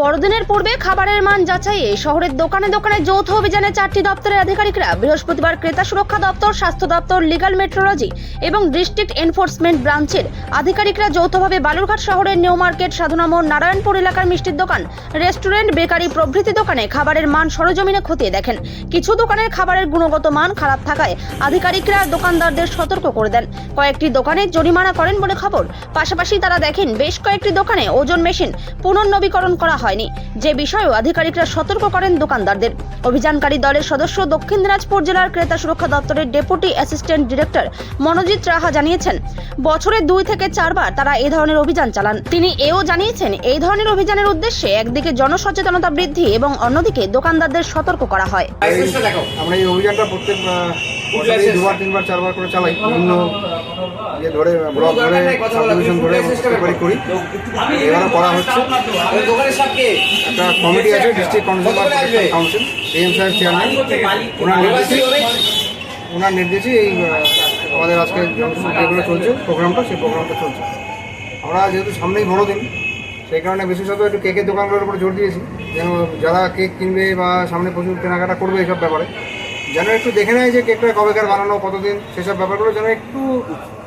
বড়দিনের পূর্বে খাবারের মান যাচাইয়ে শহরের দোকানে দোকানে যৌথ অভিযানে চারটি দপ্তরের আধিকারিকরা বৃহস্পতিবার ক্রেতা সুরক্ষা দপ্তর, স্বাস্থ্য দপ্তর, লিগাল মেট্রোলজি এবং ডিস্ট্রিক্ট এনফোর্সমেন্ট ব্রাঞ্চের আধিকারিকরা যৌথভাবে বালুরঘাট শহরের নিউ মার্কেট সাধনামোড় নারায়ণপুর এলাকার মিষ্টির দোকান, রেস্টুরেন্ট, বেকারি প্রভৃতি দোকানে খাবারের মান সরজমিনে খতিয়ে দেখেন। কিছু দোকানের খাবারের গুণগত মান খারাপ থাকায় আধিকারিকরা দোকানদারদের সতর্ক করে দেন। কয়েকটি দোকানে জরিমানা করেন বলে খবর। পাশাপাশি তারা দেখেন, বেশ কয়েকটি দোকানে ওজন মেশিন পুনর্নবীকরণ করা হয়নি। যে বিষয়েও আধিকারিকরা সতর্ক করেন দোকানদারদের। অভিযানকারী দলের সদস্য দক্ষিণ দিনাজপুর জেলার ক্রেতা সুরক্ষা দপ্তরের deputy assistant director Monojit Raha জানিয়েছেন, বছরে দুই থেকে চারবার তারা এই ধরনের অভিযান চালান। তিনি এও জানিয়েছেন, এই ধরনের অভিযানের উদ্দেশ্যে একদিকে জনসচেতনতা বৃদ্ধি এবং অন্যদিকে দোকানদারদের সতর্ক করা হয়। আমরা এই অভিযানটা প্রত্যেক দুবার, তিনবার, চারবার করে চালাই, বিভিন্ন ইয়ে ধরে ব্লক ধরে সাবডিভিশন ধরে করি এবারও করা হচ্ছে। একটা কমিটি আছে ডিস্ট্রিক্ট প্রোটেকশন কাউন্সিল এম সাহেব চেয়ারম্যান ওনার নির্দেশে ওনার নির্দেশে এই আমাদের আজকে যেগুলো চলছে প্রোগ্রামটা সেই প্রোগ্রামটা চলছে। আমরা যেহেতু সামনেই বড়দিন সেই কারণে বিশেষত একটু কেকের দোকানগুলোর উপরে জোর দিয়েছি। যেন যারা কেক কিনবে বা সামনে প্রচুর কেনাকাটা করবে এইসব ব্যাপারে যেন একটু দেখে নেয় যে কেকটা কবেকার বানানো, কতদিন, সেসব ব্যাপারগুলো যেন একটু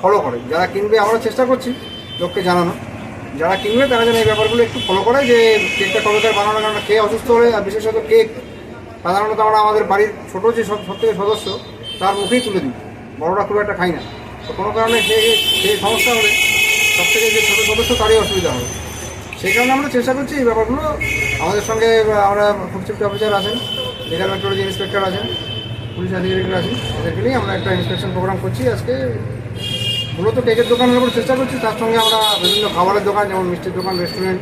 ফলো করে। যারা কিনবে আমরা চেষ্টা করছি লোককে জানানো যারা কিনবে, তারা যেন এই ব্যাপারগুলো একটু ফলো করে যে কেকটা কবেকার বানানো কারণ খেয়ে অসুস্থ হলে, আর বিশেষত কেক সাধারণত আমরা আমাদের বাড়ির ছোটো যে সব থেকে সদস্য, তার মুখেই তুলে দিই। বড়রা খুব একটা খাই না। তো কোনো কারণে খেয়ে খেয়ে সমস্যা হলে, সব থেকে যে ছোটো সদস্য, তারই অসুবিধা হবে। সেই কারণে আমরা চেষ্টা করছি এই ব্যাপারগুলো। আমাদের সঙ্গে আমরা ফুড সেফটি অফিসার আছেন লিগাল মেট্রোলজি ইন্সপেক্টর আছেন। পুলিশ আধিকারিকরা আছেন এদেরকে নিয়ে আমরা একটা ইন্সপেকশন প্রোগ্রাম করছি। আজকে মূলত কেকের দোকানের উপর চেষ্টা করছি। তার সঙ্গে আমরা বিভিন্ন খাবারের দোকান যেমন মিষ্টির দোকান রেস্টুরেন্ট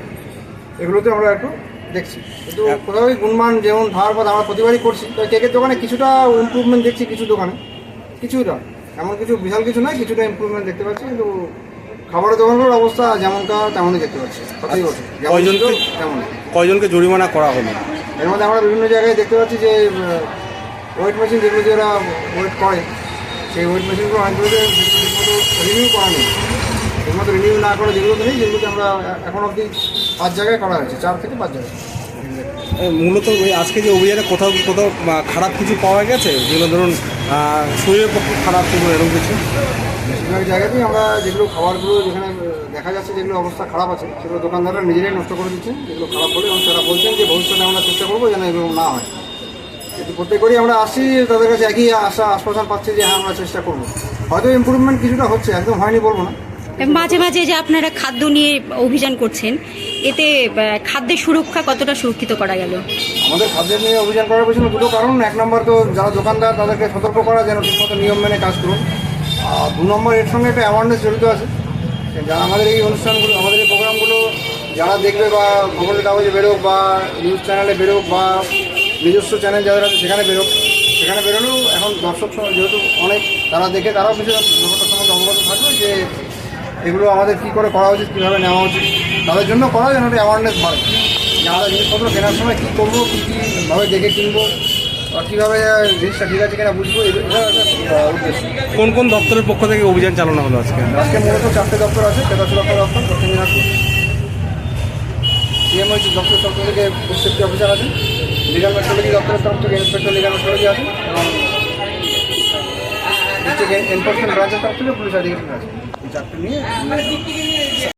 এগুলোতে আমরা একটু দেখছি। কিন্তু কোথাও গুণমান যেমন ধার পথ আমরা প্রতিবারই করছি। তো কেকের দোকানে কিছুটা ইমপ্রুভমেন্ট দেখছি কিছু দোকানে। কিছুটা। এমন কিছু বিশাল কিছু নয় কিছুটা ইমপ্রুভমেন্ট দেখতে পাচ্ছি। কিন্তু খাবারের দোকানগুলোর অবস্থা যেমনটা তেমনই দেখতে পাচ্ছি। কয়জনকে? তেমন কয়জনকে জরিমানা করা হলো? এর মধ্যে আমরা বিভিন্ন জায়গায় দেখতে পাচ্ছি যে ওয়েট মেশিন যেগুলো দিয়ে ওরা ওয়েট করে সেই ওয়েট মেশিনগুলো অনেকগুলোতে ঠিকমতো রিনিউ করা নেই। ঠিকমতো রিনিউ না করে যেগুলোতে নেই যেগুলোতে আমরা এখন অবধি পাঁচ জায়গায় করা হয়েছে চার থেকে পাঁচ জায়গায়। মূলত ওই আজকে যে অভিযানে কোথাও কোথাও খারাপ কিছু পাওয়া গেছে? যেগুলো ধরুন শরীরের পক্ষে খারাপ কিছু এরকম কিছু? বেশিরভাগ জায়গাতেই আমরা যেগুলো খাবারগুলো যেখানে দেখা যাচ্ছে যেগুলো অবস্থা খারাপ আছে সেগুলো দোকানদাররা নিজেরাই নষ্ট করে দিচ্ছেন যেগুলো খারাপ বলে এবং তারা বলছেন যে ভবিষ্যতে আমরা চেষ্টা করব যেন এরকম না হয়। প্রত্যেকবারই আমরা আসছি তাদের কাছে একই আশা আশ্বাসন পাচ্ছি যে হ্যাঁ আমরা চেষ্টা করব। হয়তো ইমপ্রুভমেন্ট কিছুটা হচ্ছে একদম হয়নি বলব না। মাঝে মাঝে যে আপনারা খাদ্য নিয়ে অভিযান করছেন এতে খাদ্যের সুরক্ষা কতটা সুরক্ষিত করা গেল? আমাদের খাদ্যের নিয়ে অভিযান করার পেছনে দুটো কারণ। এক নম্বর তো যারা দোকানদার তাদেরকে সতর্ক করা যেন ঠিকমতো নিয়ম মেনে কাজ করুন। আর দু নম্বর এর সঙ্গে একটা অ্যাওয়ারনেস জড়িত আছে। যারা আমাদের এই অনুষ্ঠানগুলো আমাদের এই প্রোগ্রামগুলো যারা দেখবে বা খবরের কাগজে বেরোক বা নিউজ চ্যানেলে বেরোক বা নিজস্ব চ্যানেল যাদের আছে সেখানে বেরোক। সেখানে বেরোলেও এখন দর্শক যেহেতু অনেক তারা দেখে তারাও কিছু ব্যাপারটার সম্বন্ধে অবগত থাকবে যে এগুলো আমাদের কী করে করা উচিত কীভাবে নেওয়া উচিত। তাদের জন্য করা যেন একটা অ্যাওয়ারনেস বাড়ে। যে আমরা জিনিসপত্র কেনার সময় কী করব কী কীভাবে দেখে কিনবো বা কীভাবে জিনিসটা ঠিক আছে কিনা বুঝব এটা এটা একটা উদ্দেশ্য। কোন কোন দপ্তরের পক্ষ থেকে অভিযান চালানো হলো আজকে? আজকে মূলত চারটে দপ্তর আছে ক্রেতা সুরক্ষা দপ্তর দক্ষিণ দিনাজপুর। সিএমওইচি দপ্তর তরফ থেকে ফুড সেফটি অফিসার আছেন লিগাল মেট্রোলজি দপ্তরের তরফ থেকে ইন্সপেক্টর লিগাল মেট্রোলজি আছেন এবং এনফোর্সমেন্ট ব্রাঞ্চের তরফ থেকে পুলিশ আছে। নিয়ে